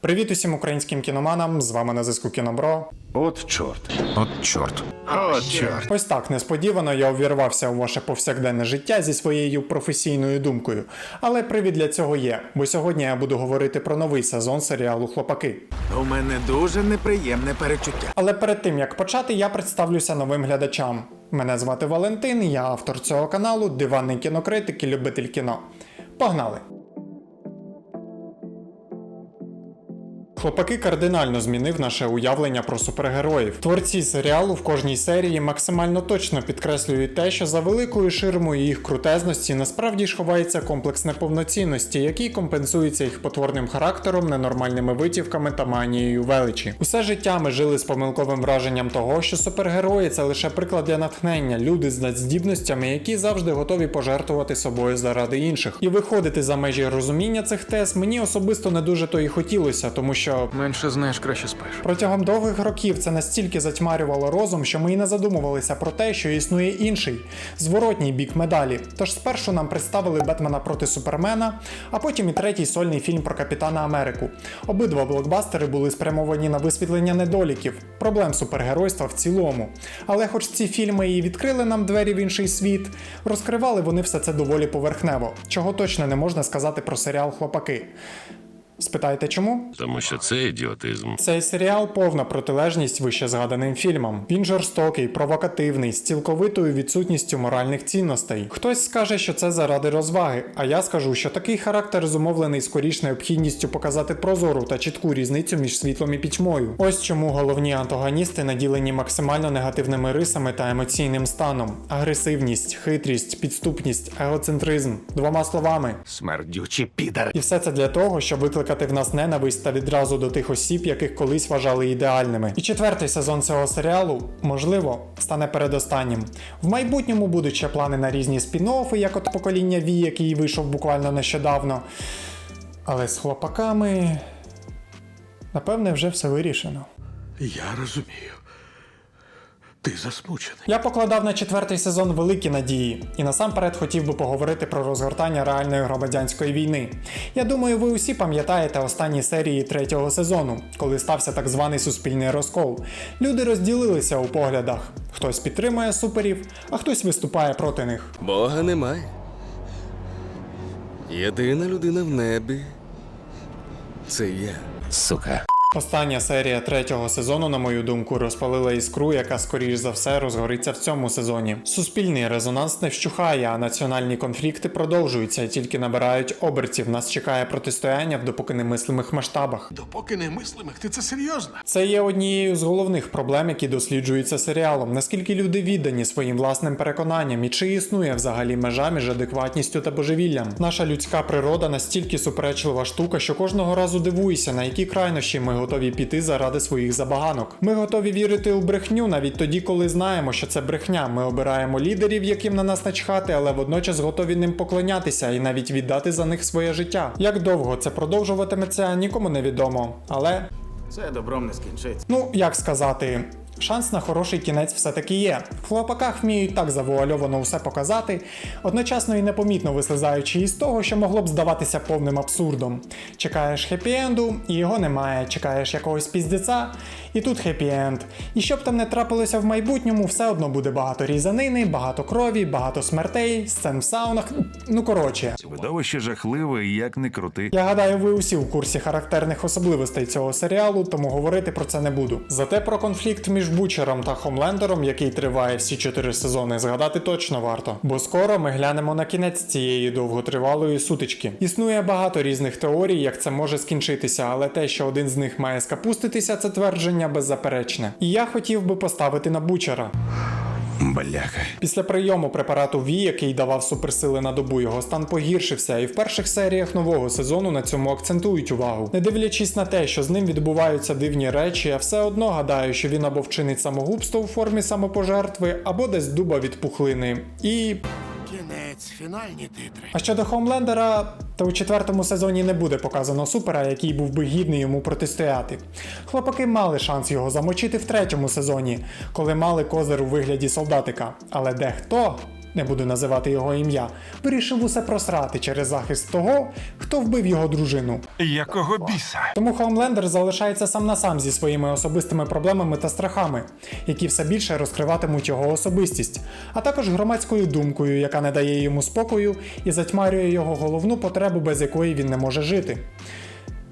Привіт усім українським кіноманам! З вами на зв'язку Кінобро. От чорт. От чорт. От чорт. Ось так несподівано я увірвався у ваше повсякденне життя зі своєю професійною думкою. Але привід для цього є, бо сьогодні я буду говорити про новий сезон серіалу Хлопаки. У мене дуже неприємне перечуття. Але перед тим як почати, я представлюся новим глядачам. Мене звати Валентин, я автор цього каналу, диванний кінокритик і любитель кіно. Погнали! Хлопаки кардинально змінив наше уявлення про супергероїв. Творці серіалу в кожній серії максимально точно підкреслюють те, що за великою ширмою їх крутезності насправді ж ховається комплекс неповноцінності, який компенсується їх потворним характером, ненормальними витівками та манією величі. Усе життя ми жили з помилковим враженням того, що супергерої це лише приклад для натхнення, люди з надздібностями, які завжди готові пожертвувати собою заради інших. І виходити за межі розуміння цих тез мені особисто не дуже то і хотілося, тому що Менше знаєш, краще спиш. Протягом довгих років це настільки затьмарювало розум, що ми і не задумувалися про те, що існує інший зворотній бік медалі. Тож спершу нам представили Бетмена проти Супермена, а потім і третій сольний фільм про Капітана Америку. Обидва блокбастери були спрямовані на висвітлення недоліків, проблем супергеройства в цілому. Але хоч ці фільми і відкрили нам двері в інший світ, розкривали вони все це доволі поверхнево, чого точно не можна сказати про серіал Хлопаки. Спитаєте чому? Тому що це ідіотизм. Цей серіал повна протилежність вище згаданим фільмам. Він жорстокий, провокативний, з цілковитою відсутністю моральних цінностей. Хтось скаже, що це заради розваги, а я скажу, що такий характер зумовлений скоріш необхідністю показати прозору та чітку різницю між світлом і пітьмою. Ось чому головні антагоністи наділені максимально негативними рисами та емоційним станом: агресивність, хитрість, підступність, егоцентризм. Двома словами. Смердючі підари. І все це для того, щоб викликати в нас ненависть та відразу до тих осіб, яких колись вважали ідеальними. І четвертий сезон цього серіалу, можливо, стане передостаннім. В майбутньому будуть ще плани на різні спін-оффи, як от покоління Ві, який вийшов буквально нещодавно. Але з хлопаками, напевне, вже все вирішено. Я розумію. Ти засмучений. Я покладав на четвертий сезон великі надії, і насамперед хотів би поговорити про розгортання реальної громадянської війни. Я думаю, ви усі пам'ятаєте останні серії третього сезону, коли стався так званий суспільний розкол. Люди розділилися у поглядах: хтось підтримує суперів, а хтось виступає проти них. Бога немає. Єдина людина в небі. Це я. Сука. Остання серія третього сезону, на мою думку, розпалила іскру, яка скоріш за все розгориться в цьому сезоні. Суспільний резонанс не вщухає, а національні конфлікти продовжуються і тільки набирають обертів. Нас чекає протистояння в допоки немислимих масштабах. Допоки не мислимих, ти це серйозно? Це є однією з головних проблем, які досліджуються серіалом. Наскільки люди віддані своїм власним переконанням і чи існує взагалі межа між адекватністю та божевіллям? Наша людська природа настільки суперечлива штука, що кожного разу дивуєшся, на які крайнощі ми готові піти заради своїх забаганок. Ми готові вірити у брехню навіть тоді, коли знаємо, що це брехня. Ми обираємо лідерів, яким на нас начхати, але водночас готові ним поклонятися і навіть віддати за них своє життя. Як довго це продовжуватиметься, нікому не відомо. Але Це добром не скінчиться. Ну, як сказати, шанс на хороший кінець все-таки є. В хлопаках вміють так завуальовано все показати, одночасно і непомітно вислизаючи із того, що могло б здаватися повним абсурдом. Чекаєш хеппі-енду, і його немає. Чекаєш якогось піздеця, і тут хеппі-енд. І щоб там не трапилося в майбутньому, все одно буде багато різанини, багато крові, багато смертей, сцен в саунах. Ну коротше. Видовище жахливе, як не крути. Я гадаю, ви усі в курсі характерних особливостей цього серіалу, тому говорити про це не буду. Зате про конфлікт між Бучером та Хомлендером, який триває всі чотири сезони, згадати точно варто. Бо скоро ми глянемо на кінець цієї довготривалої сутички. Існує багато різних теорій, як це може скінчитися, але те, що один з них має скапуститися, це твердження беззаперечне. І я хотів би поставити на Бучера. Бляха. Після прийому препарату Ві, який давав суперсили на добу, його стан погіршився, і в перших серіях нового сезону на цьому акцентують увагу. Не дивлячись на те, що з ним відбуваються дивні речі, я все одно гадаю, що він або вчинить самогубство у формі самопожертви, або десь дуба від пухлини. І Кінець, фінальні титри. а щодо Хоумлендера, то у четвертому сезоні не буде показано супера, який був би гідний йому протистояти. Хлопаки мали шанс його замочити в третьому сезоні, коли мали козир у вигляді солдатика. Але дехто не буду називати його ім'я, вирішив усе просрати через захист того, хто вбив його дружину. Якого біса? Тому Хоумлендер залишається сам на сам зі своїми особистими проблемами та страхами, які все більше розкриватимуть його особистість, а також громадською думкою, яка не дає йому спокою і затьмарює його головну потребу, без якої він не може жити.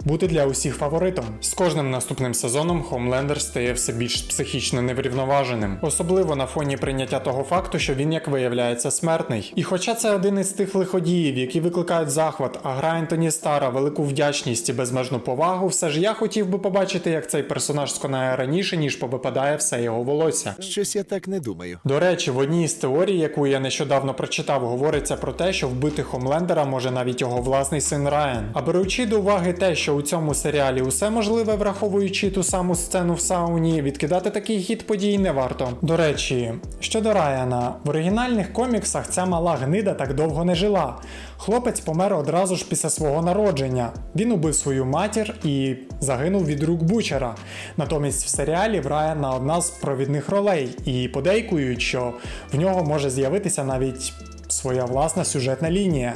Бути для усіх фаворитом. З кожним наступним сезоном Хомлендер стає все більш психічно неврівноваженим, особливо на фоні прийняття того факту, що він, як виявляється, смертний. І хоча це один із тих лиходіїв, які викликають захват, а гра Ентоні Стара, велику вдячність і безмежну повагу, все ж я хотів би побачити, як цей персонаж сконає раніше, ніж повипадає все його волосся. Щось я так не думаю. До речі, в одній з теорій, яку я нещодавно прочитав, говориться про те, що вбити Хомлендера може навіть його власний син Райан. А беручи до уваги те, що у цьому серіалі усе можливе, враховуючи ту саму сцену в сауні, відкидати такий хід подій не варто. До речі, щодо Райана, в оригінальних коміксах ця мала гнида так довго не жила. Хлопець помер одразу ж після свого народження. Він убив свою матір і загинув від рук Бучера. Натомість в серіалі в Райана одна з провідних ролей, і подейкують, що в нього може з'явитися навіть своя власна сюжетна лінія.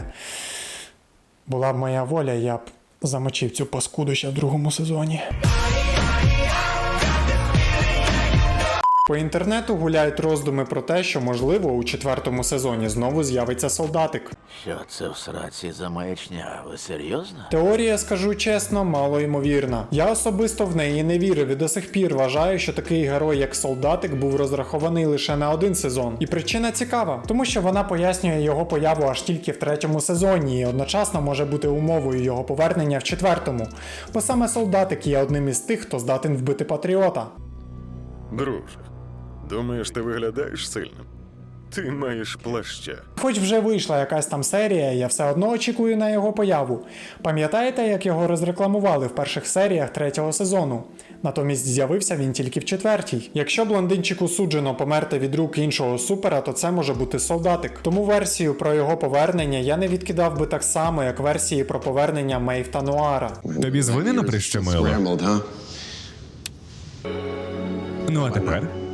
Була б моя воля, я б замочив цю паскуду ще в другому сезоні. По інтернету гуляють роздуми про те, що можливо у четвертому сезоні знову з'явиться солдатик. Що це в сраці за маячня? Ви серйозно? Теорія, скажу чесно, мало ймовірна. Я особисто в неї не вірив і до сих пір вважаю, що такий герой, як солдатик, був розрахований лише на один сезон. І причина цікава, тому що вона пояснює його появу аж тільки в третьому сезоні, і одночасно може бути умовою його повернення в четвертому. Бо саме солдатик є одним із тих, хто здатен вбити патріота. Друже, думаєш, ти виглядаєш сильним? Ти маєш плаща. Хоч вже вийшла якась там серія, я все одно очікую на його появу. Пам'ятаєте, як його розрекламували в перших серіях третього сезону? Натомість з'явився він тільки в четвертій. Якщо блондинчику суджено померти від рук іншого супера, то це може бути солдатик. Тому версію про його повернення я не відкидав би так само, як версії про повернення Мейв та Нуара. Тобі дзвонено прищемило? Ну а тепер?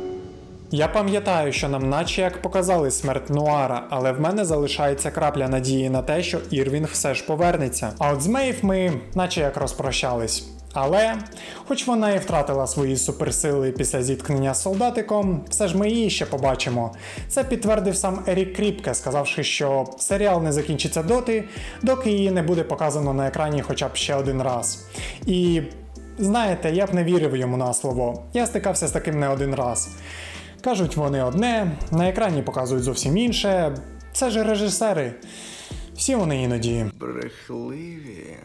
Я пам'ятаю, що нам наче як показали смерть Нуара, але в мене залишається крапля надії на те, що Ірвінг все ж повернеться. А от з Мейв ми наче як розпрощались. Але, хоч вона і втратила свої суперсили після зіткнення з солдатиком, все ж ми її ще побачимо. Це підтвердив сам Ерік Кріпке, сказавши, що серіал не закінчиться доти, доки її не буде показано на екрані хоча б ще один раз. І знаєте, я б не вірив йому на слово. Я стикався з таким не один раз. Кажуть вони одне, на екрані показують зовсім інше. Це ж режисери. Всі вони іноді. Брехливі,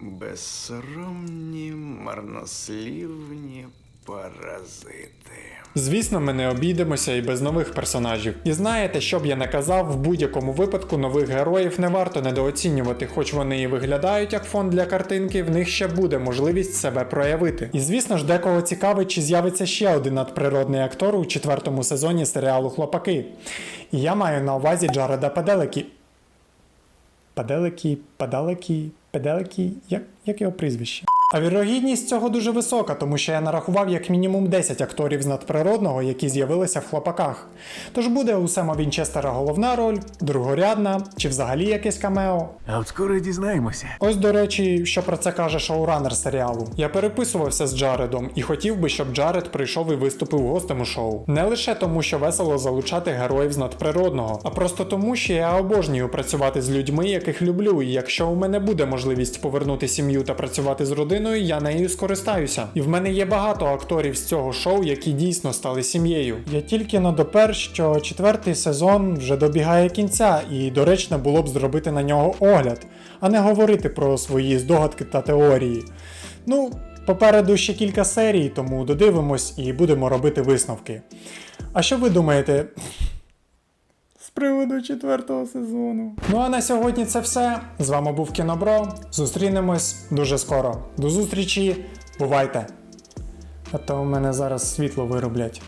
безсоромні, марнослівні паразити. Звісно, ми не обійдемося і без нових персонажів. І знаєте, що б я не казав, в будь-якому випадку нових героїв не варто недооцінювати, хоч вони і виглядають як фон для картинки, в них ще буде можливість себе проявити. І звісно ж, декого цікавить, чи з'явиться ще один надприродний актор у четвертому сезоні серіалу Хлопаки. І я маю на увазі Джареда Педелекі. Паделекі, Падалекі, Педелекі, як, як його прізвище? А вірогідність цього дуже висока, тому що я нарахував як мінімум 10 акторів з надприродного, які з'явилися в хлопаках. Тож буде у Сема Вінчестера головна роль, другорядна чи взагалі якесь камео. А от скоро дізнаємося. Ось до речі, що про це каже шоуранер серіалу. Я переписувався з Джаредом і хотів би, щоб Джаред прийшов і виступив гостем у шоу. Не лише тому, що весело залучати героїв з надприродного, а просто тому, що я обожнюю працювати з людьми, яких люблю. І якщо у мене буде можливість повернути сім'ю та працювати з родиною, я нею скористаюся. І в мене є багато акторів з цього шоу, які дійсно стали сім'єю. Я тільки надопер, що четвертий сезон вже добігає кінця, і доречно було б зробити на нього огляд, а не говорити про свої здогадки та теорії. Ну, попереду ще кілька серій, тому додивимось і будемо робити висновки. А що ви думаєте? Приводу четвертого сезону. Ну а на сьогодні це все. З вами був Кінобро. Зустрінемось дуже скоро. До зустрічі, бувайте! А то у мене зараз світло вироблять.